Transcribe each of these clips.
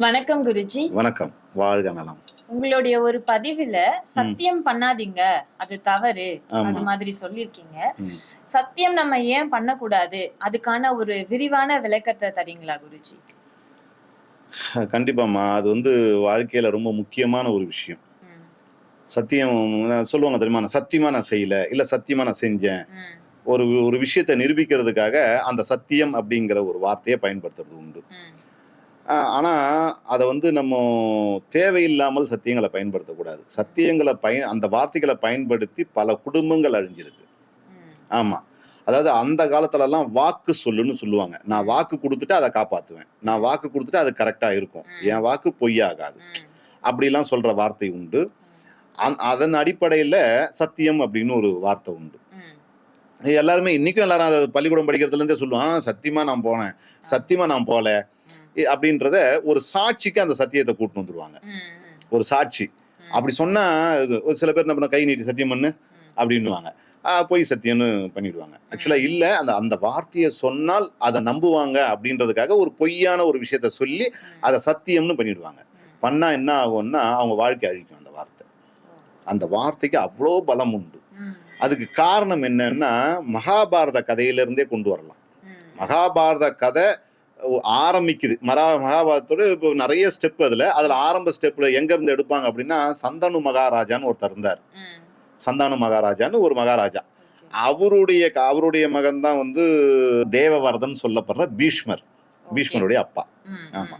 வணக்கம் குருஜி. வணக்கம். வாழ்க நலம். உங்களுடைய ஒரு பதிவுல சத்தியம் பண்ணாதீங்க. அது தவறு. அது மாதிரி சொல்லியிருக்கீங்க. ம். சத்தியம் நம்ம ஏன் பண்ணக்கூடாது? அதுக்கான ஒரு விரிவான விளக்கத்தை தரீங்களா குருஜி? கண்டிப்பாம்மா. அது வந்து வாழ்க்கையில ரொம்ப முக்கியமான ஒரு விஷயம். சத்தியம் சொல்லுவாங்க தெரியுமா? நான் சத்தியமா நான் செய்யல இல்ல சத்தியமா நான் செஞ்சேன். ஒரு ஒரு விஷயத்தை நிரூபிக்கிறதுக்காக அந்த சத்தியம் அப்படிங்கிற ஒரு வார்த்தையை பயன்படுத்துறது உண்டு. ம், ஆஹ் ஆனா அதை வந்து நம்ம தேவையில்லாமல் சத்தியங்களை பயன்படுத்தக்கூடாது. சத்தியங்களை பயன் அந்த வார்த்தைகளை பயன்படுத்தி பல குடும்பங்கள் அழிஞ்சிருக்கு. ம், ஆமா. அதாவது அந்த காலத்துல எல்லாம் வாக்கு சொல்லுன்னு சொல்லுவாங்க. நான் வாக்கு கொடுத்துட்டு அதை காப்பாத்துவேன். நான் வாக்கு கொடுத்துட்டு அது கரெக்டா இருக்கும். என் வாக்கு பொய்யாகாது. அப்படிலாம் சொல்ற வார்த்தை உண்டு. அந்- அதன் அடிப்படையில சத்தியம் அப்படின்னு ஒரு வார்த்தை உண்டு. எல்லாருமே இன்னைக்கும் எல்லாரும் அதை பள்ளிக்கூடம் படிக்கிறதுல இருந்தே சொல்லுவான் "ஆ, சத்தியமா நான் போனேன். சத்தியமா நான் இ- அப்படின்றத ஒரு சாட்சிக்கு அந்த சத்தியத்தை கூட்டு வந்துருவாங்க. ஒரு சாட்சி. அப்படி சொன்னா ஒரு சில பேர் என்ன கை நீட்டி சத்தியம் பண்ணு அப்படின்னுவாங்க. ஆ, பொய் சத்தியம்னு பண்ணிடுவாங்க. ஆக்சுவலா இல்ல அந்த அந்த வார்த்தையை சொன்னால் அதை நம்புவாங்க அப்படின்றதுக்காக ஒரு பொய்யான ஒரு விஷயத்த சொல்லி அதை சத்தியம்னு பண்ணிடுவாங்க. பண்ணா என்ன ஆகும்னா அவங்க வாழ்க்கை அழிக்கும் அந்த வார்த்தை. அந்த வார்த்தைக்கு அவ்வளோ பலம் உண்டு. அதுக்கு காரணம் என்னன்னா மகாபாரத கதையிலிருந்தே கொண்டு வரலாம். மகாபாரத கதை ஆரம்பிக்குது. மரா மகாபாரதத்தோட இப்போ நிறைய ஸ்டெப் அதுல. அதுல ஆரம்ப ஸ்டெப்ல எங்க இருந்து எடுப்பாங்க அப்படின்னா சந்தனு மகாராஜான்னு ஒருத்தர் இருந்தார். சந்தானு மகாராஜான்னு ஒரு மகாராஜா. அவருடைய அவருடைய மகன் தான் வந்து தேவவர்தன் சொல்லப்படுற பீஷ்மர். பீஷ்மருடைய அப்பா. ம், ஆமா.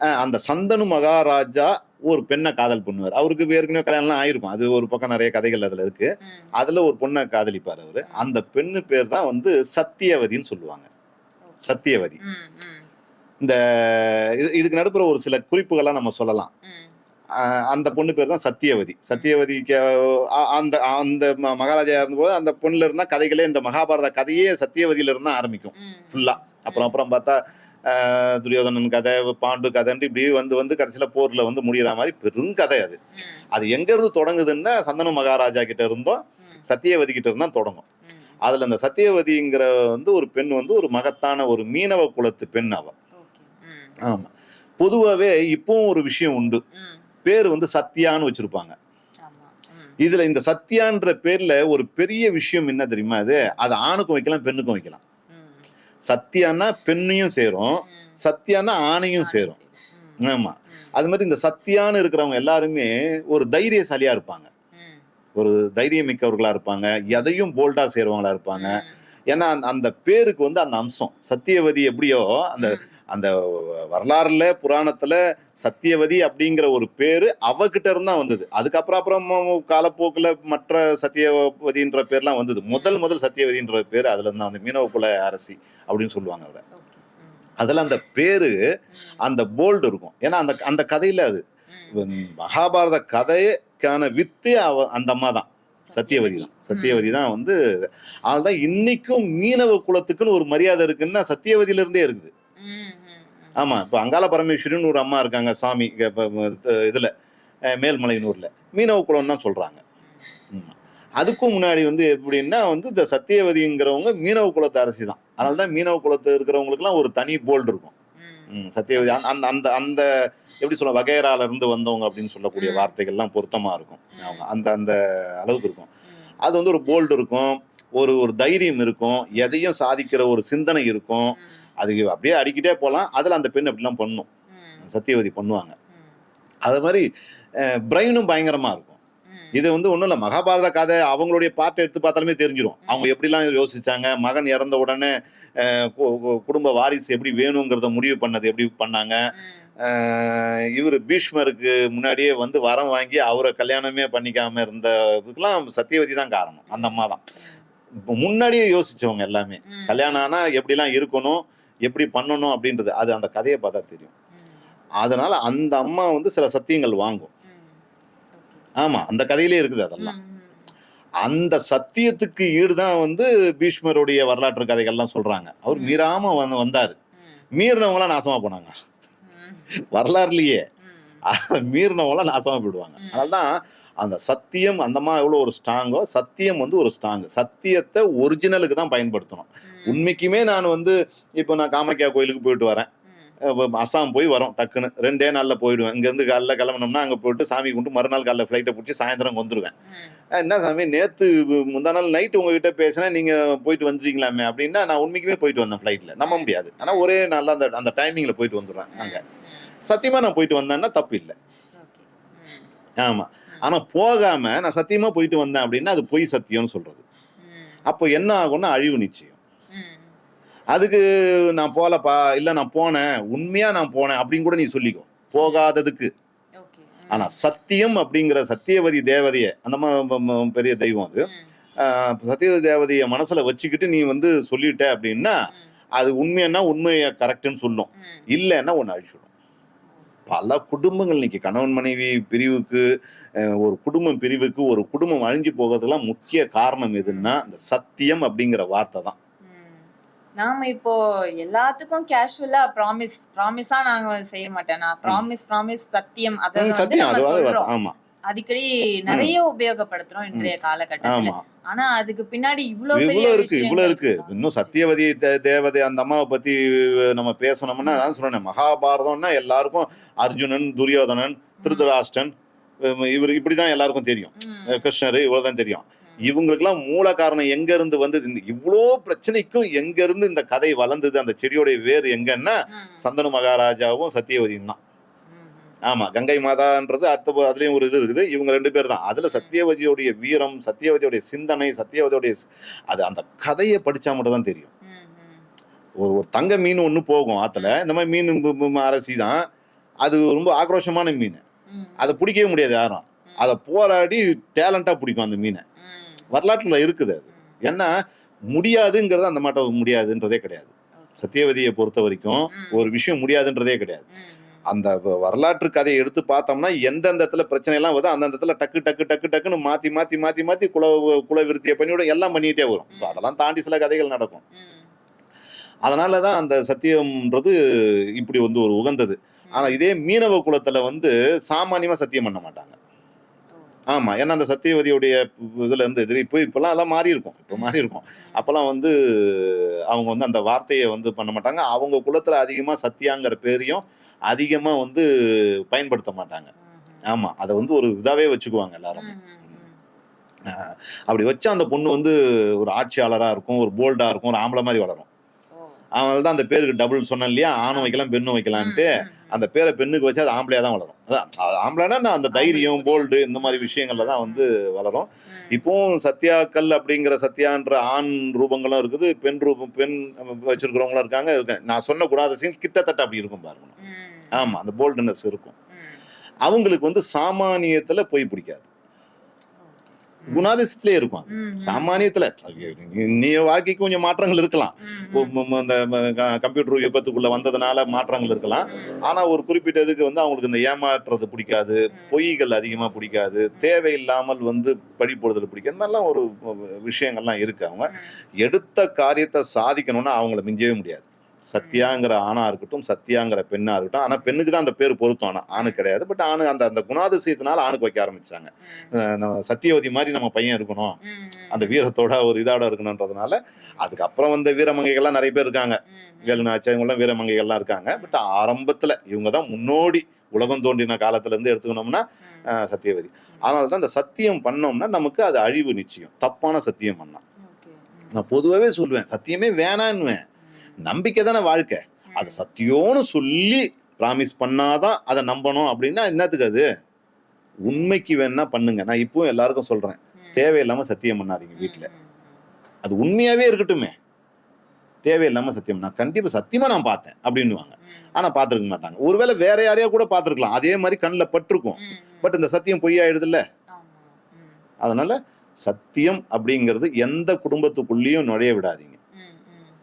அஹ் அந்த சந்தனு மகாராஜா ஒரு பெண்ணை காதல் பண்ணுவார். அவருக்கு ஏற்கனவே கல்யாணம்லாம் ஆயிருக்கும். அது ஒரு பக்கம் நிறைய கதைகள் அதுல இருக்கு. அதுல ஒரு பொண்ணை காதலிப்பார் அவரு. அந்த பெண்ணு பேர் தான் வந்து சத்தியவதின்னு சொல்லுவாங்க. சத்தியவதி. இந்த இது- இதுக்கு நடுப்புற ஒரு சில குறிப்புகள்லாம் நம்ம சொல்லலாம். அந்த பொண்ணு பேர் தான் சத்தியவதி. சத்தியவதிக்கு அந்த அந்த மகாராஜா இருந்தபோது அந்த பொண்ணுல இருந்தா கதைகளே இந்த மகாபாரத கதையே சத்தியவதியில இருந்தா ஆரம்பிக்கும். ஃபுல்லா அப்புறம் அப்புறம் பார்த்தா துரியோதனன் கதை பாண்டு கதைன்ட்டு இப்படி வந்து வந்து கடைசியில போர்ல வந்து முடிகிற மாதிரி பெருங்கதை அது. அது எங்க இருந்து தொடங்குதுன்னா சந்தனு மகாராஜா கிட்ட இருந்தும். சத்தியவதி கிட்ட இருந்தா தொடங்கும். அதுல அந்த சத்தியவதிங்கிற வந்து ஒரு பெண் வந்து ஒரு மகத்தான ஒரு மீனவ குலத்து பெண் அவ. okay. ம், ஆமா. பொதுவாகவே இப்பவும் ஒரு விஷயம் உண்டு. பேர் வந்து சத்யான்னு வச்சிருப்பாங்க. இதுல இந்த சத்யான்ற பேர்ல ஒரு பெரிய விஷயம் என்ன தெரியுமா அது அது ஆணுக்கும் வைக்கலாம் பெண்ணுக்கும் வைக்கலாம். ம், சத்யான்னா பெண்ணையும் சேரும். ம். சத்யான்னா ஆணையும் சேரும். ஆமா. அது மாதிரி இந்த சத்யான்னு இருக்கிறவங்க எல்லாருமே ஒரு தைரியசாலியா இருப்பாங்க. ஒரு தைரியம் மிக்கவர்களா இருப்பாங்க. எதையும் போல்டா செய்றவங்களா இருப்பாங்க. ஏன்னா அந்த- அந்த பேருக்கு வந்து அந்த அம்சம். சத்தியவதி எப்படியோ அந்த அந்த வரலாறுல புராணத்துல சத்தியவதி அப்படிங்கிற ஒரு பேரு அவகிட்ட இருந்தா வந்தது. அதுக்கப்புறம் அப்புறம் காலப்போக்குல மற்ற சத்தியவதின்ற பேர்லாம் வந்தது. முதல் முதல் சத்தியவதின்ற பேர் அதுல இருந்தா வந்து மீனவ குல அரசி அப்படின்னு சொல்லுவாங்க அவரை. அதுல அந்த பேரு அந்த போல்டு இருக்கும். ஏன்னா அந்த அந்த கதையில அது. மகாபாரத கதைக்கான வித்து அவ அந்த அம்மா தான் சத்தியவதி. தான் சத்தியவதி தான் வந்து அதுதான் இன்னைக்கும் மீனவ குலத்துக்குன்னு ஒரு மரியாதை இருக்குன்னா சத்தியவதியில இருந்தே இருக்குது. ஆமா இப்போ அங்காள பரமேஸ்வரின்னு ஒரு அம்மா இருக்காங்க சாமி இதுல மேல்மலையனூர்ல. மீனவ குலம் தான் சொல்றாங்க. அதுக்கும் முன்னாடி வந்து எப்படின்னா வந்து இந்த சத்தியவதிங்கிறவங்க மீனவ குலத்து அரசி தான் அதனால தான் மீனவ குலத்து இருக்கிறவங்களுக்குலாம் ஒரு தனி போல்டு இருக்கும். சத்தியவதி அந்த அந்த அந்த எப்படி சொல்ல வகையறால இருந்து வந்தவங்க அப்படின்னு சொல்லக்கூடிய. வார்த்தைகள்லாம் பொருத்தமா இருக்கும். அவங்க அந்த அந்த அளவுக்கு இருக்கும். அது வந்து ஒரு போல்டு இருக்கும் ஒரு ஒரு தைரியம் இருக்கும் எதையும் சாதிக்கிற ஒரு சிந்தனை இருக்கும். ம், அது அப்படியே அடிக்கிட்டே போகலாம். அதில் அந்த பெண் அப்படிலாம் பண்ணும். சத்தியவதி பண்ணுவாங்க. அது மாதிரி பிரெயினும் பயங்கரமா இருக்கும். இது வந்து ஒன்றும் இல்லை மகாபாரத கதை அவங்களுடைய பாட்டை எடுத்து பார்த்தாலுமே தெரிஞ்சிடும் அவங்க எப்படிலாம் யோசிச்சாங்க மகன் இறந்த உடனே குடும்ப வாரிசு எப்படி வேணுங்கிறத முடிவு பண்ணது எப்படி பண்ணாங்க இவர் பீஷ்மருக்கு முன்னாடியே வந்து வரம் வாங்கி அவரை கல்யாணமே பண்ணிக்காம இருந்த இதுக்கெல்லாம் சத்தியவதி தான் காரணம். அந்த அம்மா தான். முன்னாடியே யோசிச்சவங்க எல்லாமே. கல்யாணம் ஆனா எப்படிலாம் இருக்கணும் எப்படி பண்ணணும் அப்படின்றது அது அந்த கதையை பார்த்தா தெரியும். அதனால அந்த அம்மா வந்து சில சத்தியங்கள் வாங்கும். ம். ஆமா அந்த கதையிலே இருக்குது அதெல்லாம். அந்த சத்தியத்துக்கு ஈடுதான் வந்து பீஷ்மருடைய வரலாற்று கதைகள்லாம் சொல்றாங்க. அவர். மீறாம வந்து வந்தாரு. மீறினவங்களாம் நாசமா போனாங்க. வரலாறுலயே. ம், மீறினவங்களாம் நாசமா போயிடுவாங்க. ம். அதனால்தான் அந்த சத்தியம் அந்த மாதிரி எவ்வளோ ஒரு ஸ்ட்ராங்கோ சத்தியம் வந்து ஒரு ஸ்ட்ராங் சத்தியத்தை ஒரிஜினலுக்கு தான் பயன்படுத்தணும். உண்மைக்குமே நான் வந்து இப்போ நான் காமாக்கியா கோயிலுக்கு போயிட்டு வரேன். ம், அஹ் அஸ்ஸாம் போய் வரோம் டக்குன்னு. ரெண்டே நாளில் போயிடுவேன். இங்கேருந்து காலைல கிளம்புனோம்னா அங்கே போயிட்டு சாமி கும்பிட்டு மறுநாள் காலைல ஃப்ளைட்டை பிடிச்சி சாயந்தரம் வந்துடுவேன் என்ன சாமி நேற்று முந்தா நாள் நைட்டு உங்ககிட்ட பேசினேன் நீங்கள் போயிட்டு வந்துட்டீங்களாமே அப்படின்னா நான் உண்மைக்குமே போயிட்டு வந்தேன் ஃப்ளைட்டில் நம்ப முடியாது. ஆனால் ஒரே நாளில் அந்த அந்த டைமிங்கில் போயிட்டு வந்துடுறேன் அங்கே. சத்தியமாக நான் போயிட்டு வந்தேன்னா தப்பு இல்லை. ஆமாம் ஆனால் போகாமல் நான் சத்தியமாக போயிட்டு வந்தேன் அப்படின்னா அது பொய் சத்தியம்னு சொல்கிறது. அப்போ என்ன ஆகும்னா அழிவு நிச்சயம். அதுக்கு நான் போகலப்பா இல்லை நான் போனேன் உண்மையாக நான் போனேன் அப்படின்னு கூட நீ சொல்லிக்கோ போகாததுக்கு ஓகே ம். ஆனா சத்தியம் அப்படிங்கிற சத்தியவதி தேவதைய அந்த பெரிய தெய்வம் அது சத்தியவதி தேவதைய மனசுல வச்சுக்கிட்டு நீ வந்து சொல்லிட்ட அப்படின்னா. அது உண்மைன்னா உண்மையை கரெக்ட்னு சொல்லும். இல்லைன்னா ஒன்று அழிச்சிடும் பல குடும்பங்கள் இன்னைக்கு கணவன் மனைவி பிரிவுக்கு ஒரு குடும்பம் பிரிவுக்கு ஒரு குடும்பம் அழிஞ்சு போகிறதுலாம் முக்கிய காரணம் எதுன்னா இந்த சத்தியம் அப்படிங்கிற வார்த்தை தான். நாம இப்போ எல்லாத்துக்கும் கேஷுவலா ப்ராமிஸ் ப்ராமிஸா நாங்க செய்ய மாட்டேன் நான் ப்ராமிஸ் ப்ராமிஸ் சத்தியம் அத வந்து நம்ம சொல்றோம். அடிக்கடி நிறைய உபயோகப்படுத்துறோம் இன்றைய காலகட்டத்துல. ஆனா அதுக்கு பின்னாடி இவ்வளவு இவ்வளவு இருக்கு இவ்வளவு இருக்கு. இன்னும் சத்தியவதி தேவதை அந்த அம்மாவை பத்தி நம்ம பேசணும்னா நான் சொன்னேன் மகாபாரதம்னா எல்லாருக்கும் அர்ஜுனன் துரியோதனன் திருதராஷ்டன் இவ- இவர் இப்படிதான் எல்லாருக்கும் தெரியும். கிருஷ்ணர் இவ்வளவுதான் தெரியும். இவங்களுக்கெல்லாம் மூல காரணம் எங்க இருந்து வந்தது? இந்த இவ்வளோ பிரச்சனைக்கும் எங்க இருந்து இந்த கதை வளர்ந்தது? அந்த செடியோடைய வேர் எங்கன்னா. சந்தனு மகாராஜாவும் சத்தியவதியும் தான். ஆமா கங்கை மாதான்றது அடுத்த அதுலயும் ஒரு இது இருக்குது. இவங்க ரெண்டு பேர் தான். அதுல சத்தியவதியோடைய வீரம் சத்தியவதியோடைய சிந்தனை சத்தியவதியோடைய அது அந்த கதையை படிச்சா மட்டும் தான் தெரியும். ஒரு ஒரு தங்க மீன் ஒன்று போகும் ஆத்துல. இந்த மாதிரி மீன் அரசி தான். அது ரொம்ப ஆக்ரோஷமான மீன். அதை பிடிக்கவே முடியாது யாரும். அதை போராடி டேலண்டா பிடிக்கும் அந்த மீனை. வரலாற்றுல இருக்குது அது. ஏன்னா முடியாதுங்கிறது அந்த மாட்டம் முடியாதுன்றதே கிடையாது. சத்தியவதியை பொறுத்த வரைக்கும். ஒரு விஷயம் முடியாதுன்றதே கிடையாது. அந்த வரலாற்று கதையை எடுத்து பார்த்தோம்னா எந்தெந்த இடத்துல பிரச்சனை எல்லாம் வருதோ அந்தந்த இடத்துல டக்கு டக்கு டக்கு டக்குன்னு மாத்தி மாத்தி மாத்தி மாத்தி குல குல விருத்தியை பண்ணிவிட எல்லாம் பண்ணிட்டே வரும். ஸோ அதெல்லாம் தாண்டி சில கதைகள் நடக்கும். அதனால தான் அந்த சத்தியம்ன்றது இப்படி வந்து ஒரு உகந்தது. ஆனா இதே மீனவ குலத்துல வந்து சாமானியமா சத்தியம் பண்ண மாட்டாங்க. ஓ. ஆமா ஏன்னா அந்த சத்தியவதியுடைய இதுல இருந்து இது இப்போ இப்பெல்லாம் எல்லாம் மாறி இருக்கும் இப்போ மாறி இருக்கும் அப்பெல்லாம் வந்து அவங்க வந்து அந்த வார்த்தையை வந்து பண்ண மாட்டாங்க. அவங்க குலத்துல அதிகமா சத்தியாங்கிற பேரையும் அதிகமா வந்து பயன்படுத்த மாட்டாங்க. ம். ஆமா அதை வந்து ஒரு இதாவே வச்சுக்குவாங்க எல்லாரும். அப்படி வச்சா அந்த பொண்ணு வந்து ஒரு ஆட்சியாளரா இருக்கும் ஒரு போல்டா இருக்கும் ஒரு ஆம்பளை மாதிரி வளரும். ஓ. அவன் தான் அந்த பேருக்கு டபுள் சொன்னேன் இல்லையா ஆணும் வைக்கலாம் பெண்ணும் வைக்கலான்ட்டு. அந்த பேரை பெண்ணுக்கு வச்சு அது ஆம்பளையா தான் வளரும் அதான் அது ஆம்பளைனா நான் அந்த தைரியம் போல்டு இந்த மாதிரி விஷயங்கள்ல தான் வந்து வளரும். இப்போவும் சத்யாக்கள் அப்படிங்கிற சத்யான்ற ஆண் ரூபங்களும் இருக்குது பெண் ரூபம் பெண் வச்சிருக்கிறவங்களும் இருக்காங்க இருக்கு நான் சொன்ன கூடாத சீன் கிட்டத்தட்ட அப்படி இருக்கும் பாருங்க ம். ஆமா அந்த போல்டுனஸ் இருக்கும். அவங்களுக்கு வந்து சாமானியத்துல போய் பிடிக்காது. குணாதிசத்திலே இருக்கும். சாமானியத்துல. நீ வாழ்க்கைக்கு கொஞ்சம் மாற்றங்கள் இருக்கலாம். இந்த கம்ப்யூட்டர் யுகத்துக்குள்ள வந்ததுனால மாற்றங்கள் இருக்கலாம். ஆனா ஒரு குறிப்பிட்ட இதுக்கு வந்து அவங்களுக்கு இந்த ஏமாற்றுறது பிடிக்காது பொய்கள் அதிகமா பிடிக்காது தேவையில்லாமல் வந்து பழி போடுதல் பிடிக்காது மாதிரிலாம் ஒரு விஷயங்கள்லாம் இருக்கு அவங்க. எடுத்த காரியத்தை சாதிக்கணும்னா அவங்கள மிஞ்சவே முடியாது. சத்யாங்கிற ஆணா இருக்கட்டும் சத்யாங்கிற பெண்ணா இருக்கட்டும். ஆனா பெண்ணுக்கு தான் அந்த பேர் பொருத்தம். ஆனா ஆணு கிடையாது. பட் ஆணு அந்த அந்த குணாதிசயத்தினால ஆணுக்கு வைக்க ஆரம்பிச்சாங்க. சத்தியவதி மாதிரி நம்ம பையன் இருக்கணும். அந்த வீரத்தோட ஒரு இதோட இருக்கணுன்றதுனால அதுக்கப்புறம் வந்த வீரமங்கைகள்லாம் நிறைய பேர் இருக்காங்க. வேலுநாச்சி இவங்கெல்லாம் வீரமங்கைகள்லாம் இருக்காங்க. பட் ஆரம்பத்துல இவங்க தான் முன்னோடி உலகம் தோன்றின காலத்துல இருந்து எடுத்துக்கணும்னா சத்தியவதி அதனால தான் இந்த சத்தியம் பண்ணோம்னா நமக்கு அது அழிவு நிச்சயம். தப்பான சத்தியம் பண்ணா ஓகே. ம். நான் பொதுவாகவே சொல்லுவேன். சத்தியமே வேணான்னுவேன். நம்பிக்கை தானே வாழ்க்கை அதை சத்தியோன்னு சொல்லி ப்ராமிஸ் பண்ணாதான் அதை நம்பணும் அப்படின்னா என்னத்துக்கு அது உண்மைக்கு வேணா பண்ணுங்க நான் இப்பவும் எல்லாருக்கும் சொல்றேன். தேவையில்லாம சத்தியம் பண்ணாதீங்க வீட்டுல. அது உண்மையாவே இருக்கட்டுமே தேவையில்லாம சத்தியம் நான் கண்டிப்பா சத்தியமா நான் பார்த்தேன் அப்படின்னுவாங்க. ஆனா பார்த்திருக்க மாட்டாங்க ஒருவேளை வேற யாரையா கூட பார்த்திருக்கலாம் அதே மாதிரி கண்ணில் பட்டிருக்கும். பட் இந்த சத்தியம் பொய்யாயிடுது இல்ல ஆமா. ம். அதனால சத்தியம் அப்படிங்கிறது எந்த குடும்பத்துக்குள்ளேயும் நுழைய விடாதீங்க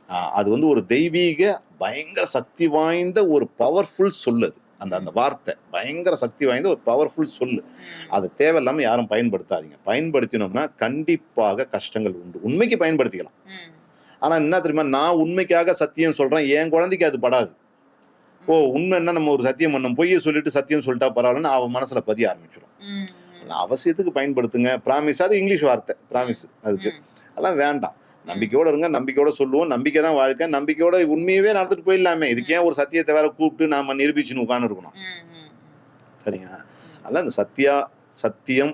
அது வந்து ஒரு தெய்வீக பயங்கர சக்தி வாய்ந்த ஒரு பவர்ஃபுல் சொல்லு அது. அந்த அந்த வார்த்தை பயங்கர சக்தி வாய்ந்த ஒரு பவர்ஃபுல் சொல்லு. ம். அது தேவையில்லாம யாரும் பயன்படுத்தாதீங்க. பயன்படுத்தினோம்னா கண்டிப்பாக கஷ்டங்கள் உண்டு. உண்மைக்கு பயன்படுத்திக்கலாம். ம். ஆனா என்ன தெரியுமா நான் உண்மைக்காக சத்தியம் சொல்றேன் என் குழந்தைக்கு அது படாது. ஓ உண்மை என்ன நம்ம ஒரு சத்தியம் பண்ணோம் பொய்யை சொல்லிட்டு சத்தியம் சொல்லிட்டா பரவாயில்லன்னு அவன் மனசுல பதிய ஆரம்பிச்சிடும். அவசியத்துக்கு பயன்படுத்துங்க. ப்ராமிஸ் அது இங்கிலீஷ் வார்த்தை ப்ராமிஸ் அதுக்கு. அதெல்லாம் வேண்டாம். நம்பிக்கையோட இருங்க நம்பிக்கையோட சொல்லுவோம். நம்பிக்கை தான் வாழ்க்கை. நம்பிக்கையோட உண்மையவே நடந்துட்டு போயிடலாமே. இதுக்கு ஏன் ஒரு சத்தியத்தை வேற கூப்பிட்டு நாம நிரூபிச்சுன்னு உட்கார்ந்து இருக்கணும் சரிங்க அதெல்லாம் இந்த சத்யா சத்தியம்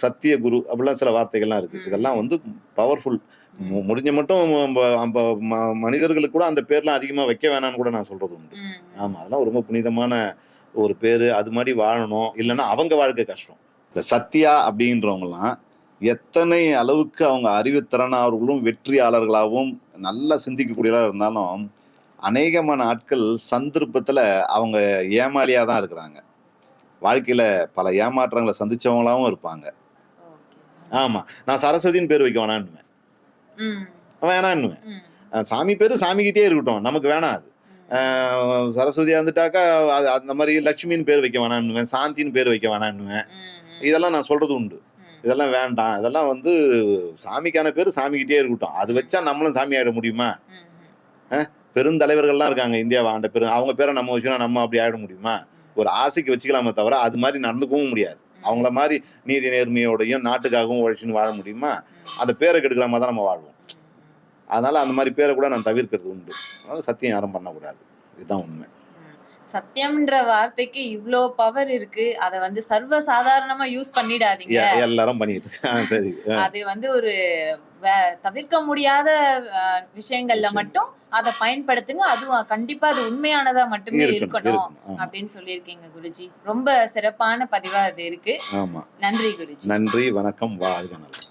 சத்திய குரு அப்படிலாம் சில வார்த்தைகள்லாம் இருக்கு. இதெல்லாம் வந்து பவர்ஃபுல் முடிஞ்ச மட்டும் மனிதர்களுக்கு கூட அந்த பேர்லாம் அதிகமா வைக்க வேணாம்னு கூட நான் சொல்றது உண்டு. ம், ம். ஆமா அதெல்லாம் ரொம்ப புனிதமான ஒரு பேரு. அது மாதிரி வாழணும். இல்லைன்னா அவங்க வாழ்க்கை கஷ்டம். இந்த சத்யா அப்படின்றவங்கலாம் எத்தனை அளவுக்கு அவங்க அறிவுத்திறனாளர்களும் வெற்றியாளர்களாகவும் நல்லா சிந்திக்கக்கூடியவர்களாக இருந்தாலும் அநேகமான ஆட்கள் சந்தர்ப்பத்தில் அவங்க ஏமாளியாக தான் இருக்கிறாங்க. வாழ்க்கையில் பல ஏமாற்றங்களை சந்திச்சவங்களாவும் இருப்பாங்க. ஆமாம் நான் சரஸ்வதின்னு பேர் வைக்க வேணான்னுவேன். வேணான்னுவேன். சாமி பேர் சாமிக்கிட்டே இருக்கட்டும். நமக்கு வேணாம் அது. அஹ் சரஸ்வதியா வந்துட்டாக்கா அது அந்த மாதிரி லட்சுமின்னு பேர் வைக்க வேணான்னுவேன். சாந்தின்னு பேர் வைக்க வேணான்னுவேன். இதெல்லாம் நான் சொல்றது உண்டு. இதெல்லாம் வேண்டாம். இதெல்லாம் வந்து சாமிக்கான பேர் சாமிக்கிட்டே இருக்கட்டும். அது வச்சா நம்மளும் சாமி ஆயிட முடியுமா. பெருந்தலைவர்கள்லாம் இருக்காங்க. இந்தியாவை ஆண்ட பெரு அவங்க பேரை நம்ம வச்சுனா நம்ம அப்படி ஆயிட முடியுமா? ஒரு ஆசைக்கு வச்சுக்கலாமே தவிர அது மாதிரி நடந்துக்கவும் முடியாது. அவங்கள மாதிரி நீதி நேர்மையோடையும் நாட்டுக்காகவும் உழைச்சின்னு வாழ முடியுமா? அந்த பேரை கெடுக்கிற மாதிரி தான் நம்ம வாழ்வோம். அதனால அந்த மாதிரி பேரை கூட நான் தவிர்க்கிறது உண்டு. அதனால சத்தியம் யாரும் பண்ணக்கூடாது. இதுதான் உண்மை. சத்தியம்ன்ற வார்த்தைக்கு இவ்ளோ பவர் இருக்கு அத வந்து சர்வ சாதாரணமா யூஸ் பண்ணிடாதீங்க எல்லாரும் பண்ணிட்டு சரி. அது வந்து ஒரு தவிர்க்க முடியாத விஷயங்கள்ல. மட்டும் அதை பயன்படுத்துங்க. அதுவும் கண்டிப்பா அது உண்மையானதா மட்டுமே இருக்கணும் அப்படின்னு சொல்லியிருக்கீங்க குருஜி. ரொம்ப சிறப்பான பதிவா அது இருக்கு. நன்றி குருஜி. நன்றி வணக்கம் வாழ்க நலம்